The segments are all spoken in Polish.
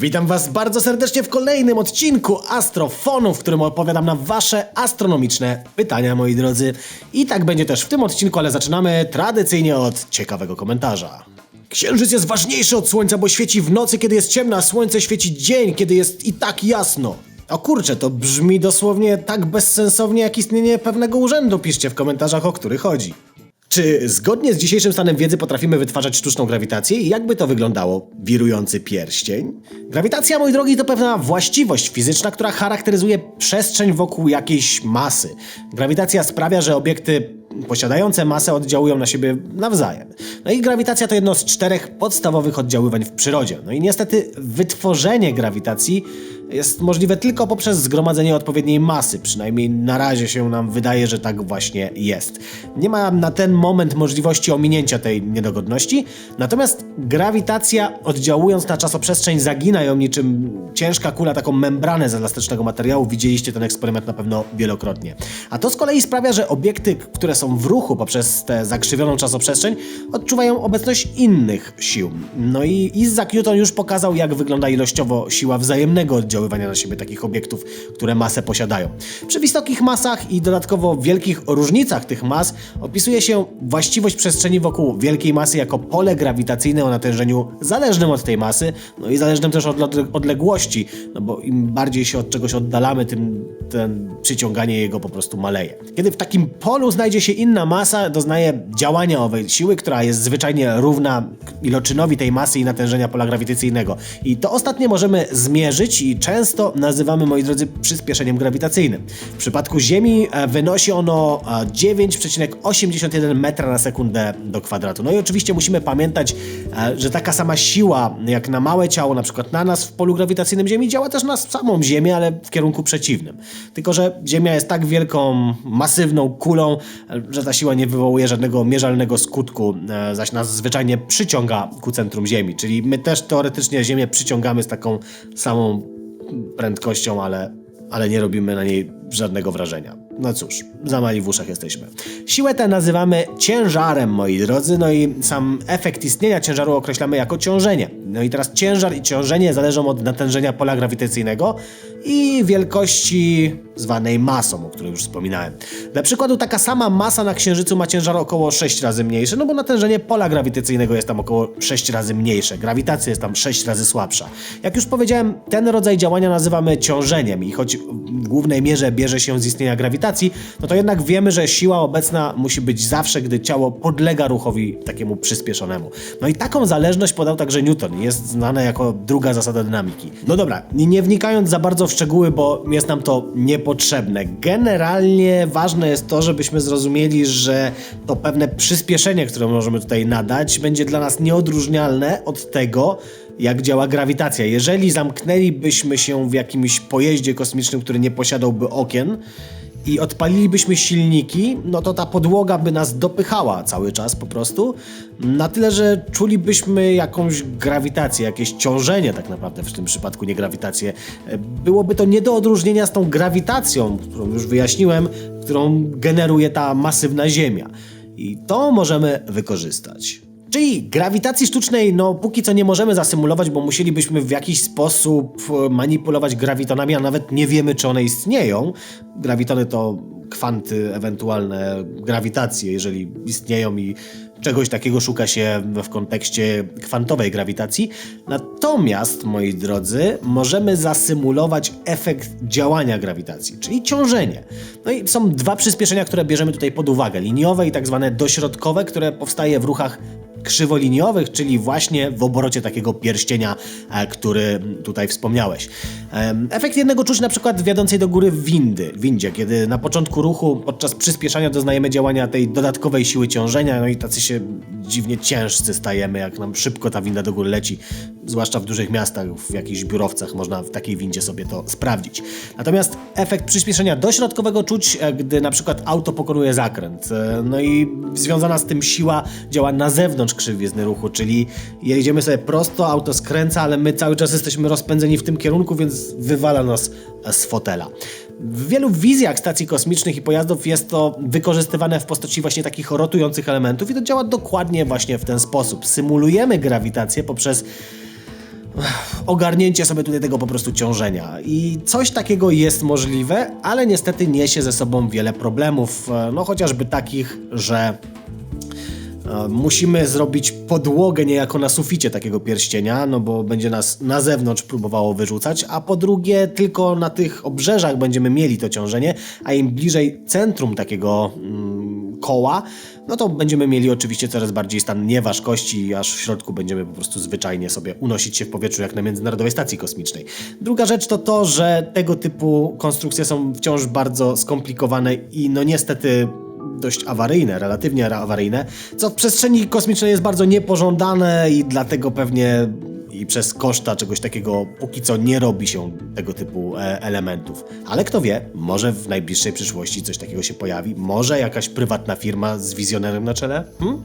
Witam Was bardzo serdecznie w kolejnym odcinku Astrofonu, w którym odpowiadam na Wasze astronomiczne pytania, moi drodzy. I tak będzie też w tym odcinku, ale zaczynamy tradycyjnie od ciekawego komentarza. Księżyc jest ważniejszy od Słońca, bo świeci w nocy, kiedy jest ciemno, a Słońce świeci dzień, kiedy jest i tak jasno. O kurczę, to brzmi dosłownie tak bezsensownie jak istnienie pewnego urzędu. Piszcie w komentarzach, o który chodzi. Czy zgodnie z dzisiejszym stanem wiedzy potrafimy wytwarzać sztuczną grawitację i jakby to wyglądało? Wirujący pierścień? Grawitacja, mój drogi, to pewna właściwość fizyczna, która charakteryzuje przestrzeń wokół jakiejś masy. Grawitacja sprawia, że obiekty posiadające masę oddziałują na siebie nawzajem. No i grawitacja to jedno z czterech podstawowych oddziaływań w przyrodzie. No i niestety wytworzenie grawitacji jest możliwe tylko poprzez zgromadzenie odpowiedniej masy. Przynajmniej na razie się nam wydaje, że tak właśnie jest. Nie ma na ten moment możliwości ominięcia tej niedogodności, natomiast grawitacja oddziałując na czasoprzestrzeń zagina ją niczym ciężka kula, taką membranę z elastycznego materiału. Widzieliście ten eksperyment na pewno wielokrotnie. A to z kolei sprawia, że obiekty, które są w ruchu poprzez tę zakrzywioną czasoprzestrzeń, odczuwają obecność innych sił. No i Isaac Newton już pokazał, jak wygląda ilościowo siła wzajemnego oddziaływania na siebie takich obiektów, które masę posiadają. Przy wysokich masach i dodatkowo wielkich różnicach tych mas opisuje się właściwość przestrzeni wokół wielkiej masy jako pole grawitacyjne o natężeniu zależnym od tej masy, no i zależnym też od odle- odległości, no bo im bardziej się od czegoś oddalamy, tym ten przyciąganie jego po prostu maleje. Kiedy w takim polu znajdzie się inna masa, doznaje działania owej siły, która jest zwyczajnie równa iloczynowi tej masy i natężenia pola grawitacyjnego. I to ostatnie możemy zmierzyć i często nazywamy, moi drodzy, przyspieszeniem grawitacyjnym. W przypadku Ziemi e, wynosi ono e, 9,81 metra na sekundę do kwadratu. No i oczywiście musimy pamiętać, e, że taka sama siła jak na małe ciało, na przykład na nas w polu grawitacyjnym Ziemi, działa też na samą Ziemię, ale w kierunku przeciwnym. Tylko, że Ziemia jest tak wielką, masywną kulą, e, że ta siła nie wywołuje żadnego mierzalnego skutku, e, zaś nas zwyczajnie przyciąga ku centrum Ziemi. Czyli my też teoretycznie Ziemię przyciągamy z taką samą prędkością, ale, ale nie robimy na niej żadnego wrażenia. No cóż, za mali w uszach jesteśmy. Siłę tę nazywamy ciężarem, moi drodzy, no i sam efekt istnienia ciężaru określamy jako ciążenie. No i teraz ciężar i ciążenie zależą od natężenia pola grawitacyjnego i wielkości zwanej masą, o której już wspominałem. Dla przykładu taka sama masa na Księżycu ma ciężar około 6 razy mniejszy, no bo natężenie pola grawitacyjnego jest tam około 6 razy mniejsze, grawitacja jest tam 6 razy słabsza. Jak już powiedziałem, ten rodzaj działania nazywamy ciążeniem i choć w głównej mierze bierze się z istnienia grawitacji, no to jednak wiemy, że siła obecna musi być zawsze, gdy ciało podlega ruchowi takiemu przyspieszonemu. No i taką zależność podał także Newton, jest znana jako druga zasada dynamiki. No dobra, nie wnikając za bardzo w szczegóły, bo jest nam to niepotrzebne. Generalnie ważne jest to, żebyśmy zrozumieli, że to pewne przyspieszenie, które możemy tutaj nadać, będzie dla nas nieodróżnialne od tego, jak działa grawitacja. Jeżeli zamknęlibyśmy się w jakimś pojeździe kosmicznym, który nie posiadałby okien, i odpalilibyśmy silniki, no to ta podłoga by nas dopychała cały czas po prostu. Na tyle, że czulibyśmy jakąś grawitację, jakieś ciążenie tak naprawdę w tym przypadku, nie grawitację. Byłoby to nie do odróżnienia z tą grawitacją, którą już wyjaśniłem, którą generuje ta masywna Ziemia. I to możemy wykorzystać. Czyli grawitacji sztucznej, no póki co nie możemy zasymulować, bo musielibyśmy w jakiś sposób e, manipulować grawitonami, a nawet nie wiemy, czy one istnieją. Grawitony to kwanty, ewentualne grawitacje, jeżeli istnieją i czegoś takiego szuka się w kontekście kwantowej grawitacji. Natomiast, moi drodzy, możemy zasymulować efekt działania grawitacji, czyli ciążenie. No i są dwa przyspieszenia, które bierzemy tutaj pod uwagę: liniowe i tak zwane dośrodkowe, które powstaje w ruchach krzywoliniowych, czyli właśnie w obrocie takiego pierścienia, e, który tutaj wspomniałeś. Efekt jednego czuć na przykład wiodącej do góry windy, windzie, kiedy na początku ruchu podczas przyspieszania doznajemy działania tej dodatkowej siły ciążenia, no i tacy się dziwnie ciężcy stajemy, jak nam szybko ta winda do góry leci, zwłaszcza w dużych miastach, w jakichś biurowcach można w takiej windzie sobie to sprawdzić. Natomiast efekt przyspieszenia dośrodkowego czuć, e, gdy na przykład auto pokonuje zakręt. E, No i związana z tym siła działa na zewnątrz krzywizny ruchu, czyli jedziemy sobie prosto, auto skręca, ale my cały czas jesteśmy rozpędzeni w tym kierunku, więc wywala nas z fotela. W wielu wizjach stacji kosmicznych i pojazdów jest to wykorzystywane w postaci właśnie takich rotujących elementów i to działa dokładnie właśnie w ten sposób. Symulujemy grawitację poprzez ogarnięcie sobie tutaj tego po prostu ciążenia. I coś takiego jest możliwe, ale niestety niesie ze sobą wiele problemów, e, no chociażby takich, że Musimy zrobić podłogę niejako na suficie takiego pierścienia, no bo będzie nas na zewnątrz próbowało wyrzucać, a po drugie tylko na tych obrzeżach będziemy mieli to ciążenie, a im bliżej centrum takiego mm, koła, no to będziemy mieli oczywiście coraz bardziej stan nieważkości, aż w środku będziemy po prostu zwyczajnie sobie unosić się w powietrzu jak na Międzynarodowej Stacji Kosmicznej. Druga rzecz to to, że tego typu konstrukcje są wciąż bardzo skomplikowane i no niestety dość awaryjne, relatywnie awaryjne, co w przestrzeni kosmicznej jest bardzo niepożądane i dlatego pewnie i przez koszta czegoś takiego póki co nie robi się tego typu e, elementów. Ale kto wie, może w najbliższej przyszłości coś takiego się pojawi, może jakaś prywatna firma z wizjonerem na czele? Hm?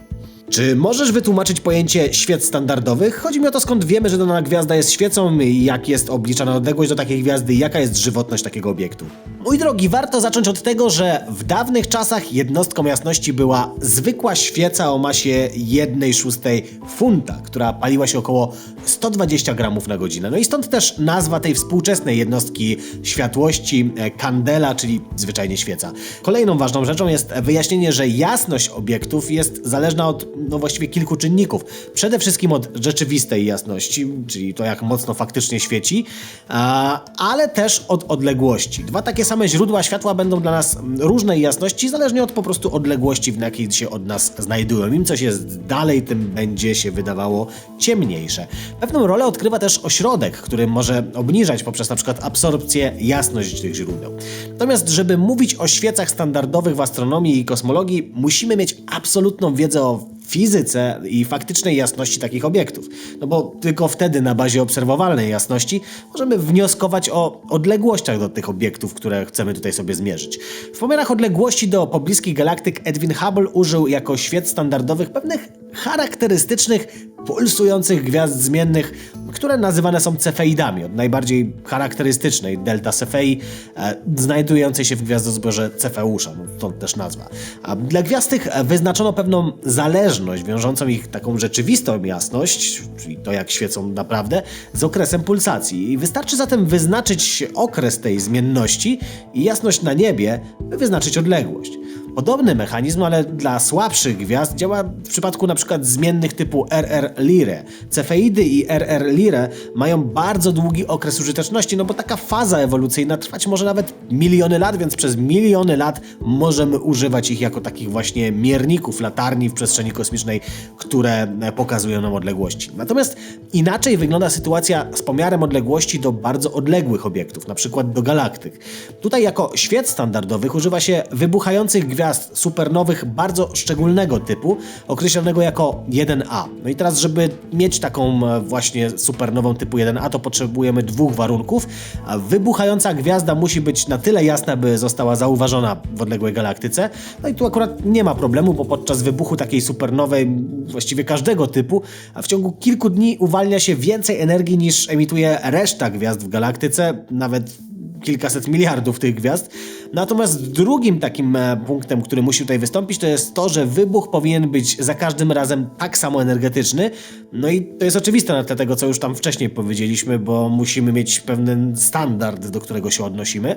Czy możesz wytłumaczyć pojęcie świec standardowych? Chodzi mi o to, skąd wiemy, że dana gwiazda jest świecą, jak jest obliczana odległość do takiej gwiazdy jaka jest żywotność takiego obiektu. Mój drogi, warto zacząć od tego, że w dawnych czasach jednostką jasności była zwykła świeca o masie 1 szóstej funta, która paliła się około 120 gramów na godzinę. No i stąd też nazwa tej współczesnej jednostki światłości e, kandela, czyli zwyczajnie świeca. Kolejną ważną rzeczą jest wyjaśnienie, że jasność obiektów jest zależna od no właściwie kilku czynników. Przede wszystkim od rzeczywistej jasności, czyli to jak mocno faktycznie świeci, ale też od odległości. Dwa takie same źródła światła będą dla nas różnej jasności, zależnie od po prostu odległości, w jakiej się od nas znajdują. Im coś jest dalej, tym będzie się wydawało ciemniejsze. Pewną rolę odgrywa też ośrodek, który może obniżać poprzez na przykład absorpcję jasność tych źródeł. Natomiast, żeby mówić o świecach standardowych w astronomii i kosmologii, musimy mieć absolutną wiedzę o fizyce i faktycznej jasności takich obiektów. No bo tylko wtedy na bazie obserwowalnej jasności możemy wnioskować o odległościach do tych obiektów, które chcemy tutaj sobie zmierzyć. W pomiarach odległości do pobliskich galaktyk Edwin Hubble użył jako świec standardowych pewnych charakterystycznych, pulsujących gwiazd zmiennych, które nazywane są cefeidami, od najbardziej charakterystycznej delta Cephei, e, znajdującej się w gwiazdozbiorze Cefeusza, no to też nazwa. A dla gwiazd tych wyznaczono pewną zależność, wiążącą ich taką rzeczywistą jasność, czyli to jak świecą naprawdę, z okresem pulsacji. I wystarczy zatem wyznaczyć okres tej zmienności i jasność na niebie, by wyznaczyć odległość. Podobny mechanizm, ale dla słabszych gwiazd działa w przypadku przykład zmiennych typu RR Lyrae. Cefeidy i RR Lyrae mają bardzo długi okres użyteczności, no bo taka faza ewolucyjna trwać może nawet miliony lat, więc przez miliony lat możemy używać ich jako takich właśnie mierników, latarni w przestrzeni kosmicznej, które pokazują nam odległości. Natomiast inaczej wygląda sytuacja z pomiarem odległości do bardzo odległych obiektów, przykład do galaktyk. Tutaj jako świec standardowych używa się wybuchających gwiazd supernowych bardzo szczególnego typu, określonego jako 1A. No i teraz, żeby mieć taką e, właśnie supernową typu 1A, to potrzebujemy dwóch warunków. Wybuchająca gwiazda musi być na tyle jasna, by została zauważona w odległej galaktyce. No i tu akurat nie ma problemu, bo podczas wybuchu takiej supernowej, właściwie każdego typu, w ciągu kilku dni uwalnia się więcej energii niż emituje reszta gwiazd w galaktyce, nawet kilkaset miliardów tych gwiazd. Natomiast drugim takim e, punktem, który musi tutaj wystąpić, to jest to, że wybuch powinien być za każdym razem tak samo energetyczny. No i to jest oczywiste na tle tego, co już tam wcześniej powiedzieliśmy, bo musimy mieć pewien standard, do którego się odnosimy.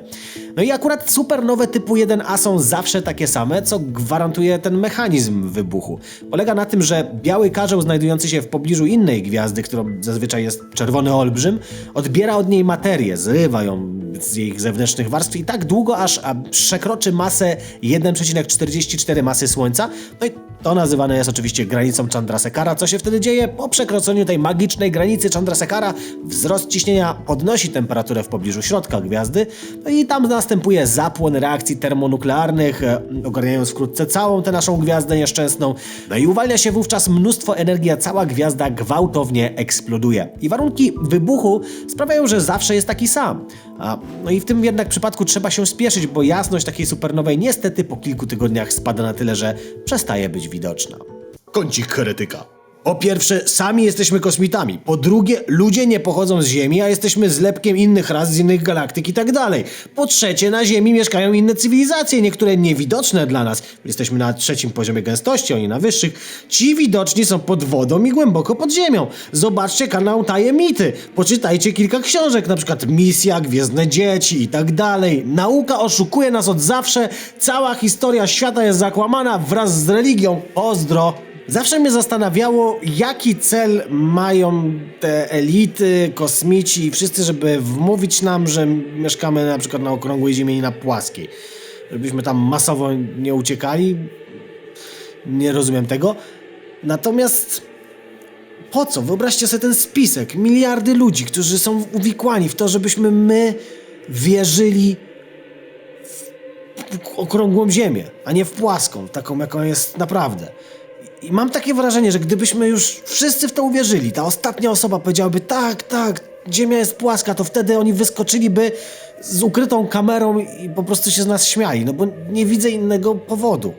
No i akurat supernowe typu 1A są zawsze takie same, co gwarantuje ten mechanizm wybuchu. Polega na tym, że biały karzeł znajdujący się w pobliżu innej gwiazdy, którą zazwyczaj jest czerwony olbrzym, odbiera od niej materię, zrywa ją z jej zewnętrznych warstw i tak długo, aż a, przekroczy masę 1,44 masy Słońca. No i to nazywane jest oczywiście granicą Chandrasekhara. Co się wtedy dzieje? Po przekroczeniu tej magicznej granicy Chandrasekhara wzrost ciśnienia podnosi temperaturę w pobliżu środka gwiazdy, no i tam następuje zapłon reakcji termonuklearnych, e, ogarniając wkrótce całą tę naszą gwiazdę nieszczęsną. No i uwalnia się wówczas mnóstwo energii, a cała gwiazda gwałtownie eksploduje. I warunki wybuchu sprawiają, że zawsze jest taki sam. A, no i w tym jednak przypadku trzeba się spieszyć, bo jasność takiej supernowej niestety po kilku tygodniach spada na tyle, że przestaje być widoczna. Kącik heretyka. Po pierwsze, sami jesteśmy kosmitami. Po drugie, ludzie nie pochodzą z Ziemi, a jesteśmy zlepkiem innych ras z innych galaktyk i tak dalej. Po trzecie, na Ziemi mieszkają inne cywilizacje, niektóre niewidoczne dla nas. Jesteśmy na trzecim poziomie gęstości, oni na wyższych. Ci widoczni są pod wodą i głęboko pod ziemią. Zobaczcie kanał Tajemity. Poczytajcie kilka książek, na przykład Misja, Gwiezdne Dzieci i tak dalej. Nauka oszukuje nas od zawsze. Cała historia świata jest zakłamana wraz z religią. Pozdro. Zawsze mnie zastanawiało, jaki cel mają te elity, kosmici i wszyscy, żeby wmówić nam, że mieszkamy na przykład na okrągłej ziemi i na płaskiej. Żebyśmy tam masowo nie uciekali. Nie rozumiem tego. Natomiast po co? Wyobraźcie sobie ten spisek. Miliardy ludzi, którzy są uwikłani w to, żebyśmy my wierzyli w okrągłą ziemię, a nie w płaską, taką jaką jest naprawdę. I mam takie wrażenie, że gdybyśmy już wszyscy w to uwierzyli, ta ostatnia osoba powiedziałaby tak, tak, ziemia jest płaska, to wtedy oni wyskoczyliby z ukrytą kamerą i po prostu się z nas śmiali, no bo nie widzę innego powodu.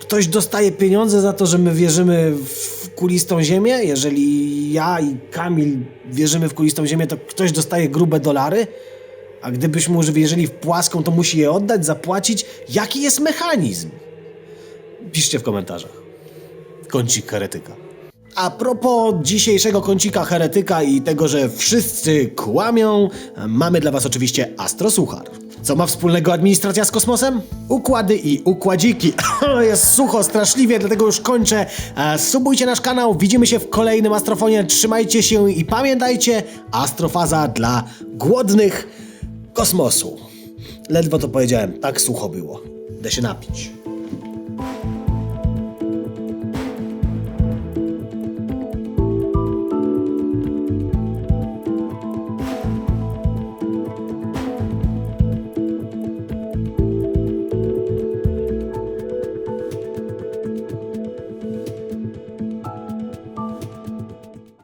Ktoś dostaje pieniądze za to, że my wierzymy w kulistą ziemię? Jeżeli ja i Kamil wierzymy w kulistą ziemię, to ktoś dostaje grube dolary? A gdybyśmy już wierzyli w płaską, to musi je oddać, zapłacić? Jaki jest mechanizm? Piszcie w komentarzach. Kącik heretyka. A propos dzisiejszego kącika heretyka i tego, że wszyscy kłamią, mamy dla Was oczywiście Astrosuchar. Co ma wspólnego administracja z kosmosem? Układy i układziki. Jest sucho, straszliwie, dlatego już kończę. E, Subujcie nasz kanał, widzimy się w kolejnym Astrofonie. Trzymajcie się i pamiętajcie, Astrofaza dla głodnych kosmosu. Ledwo to powiedziałem, tak sucho było. Idę się napić.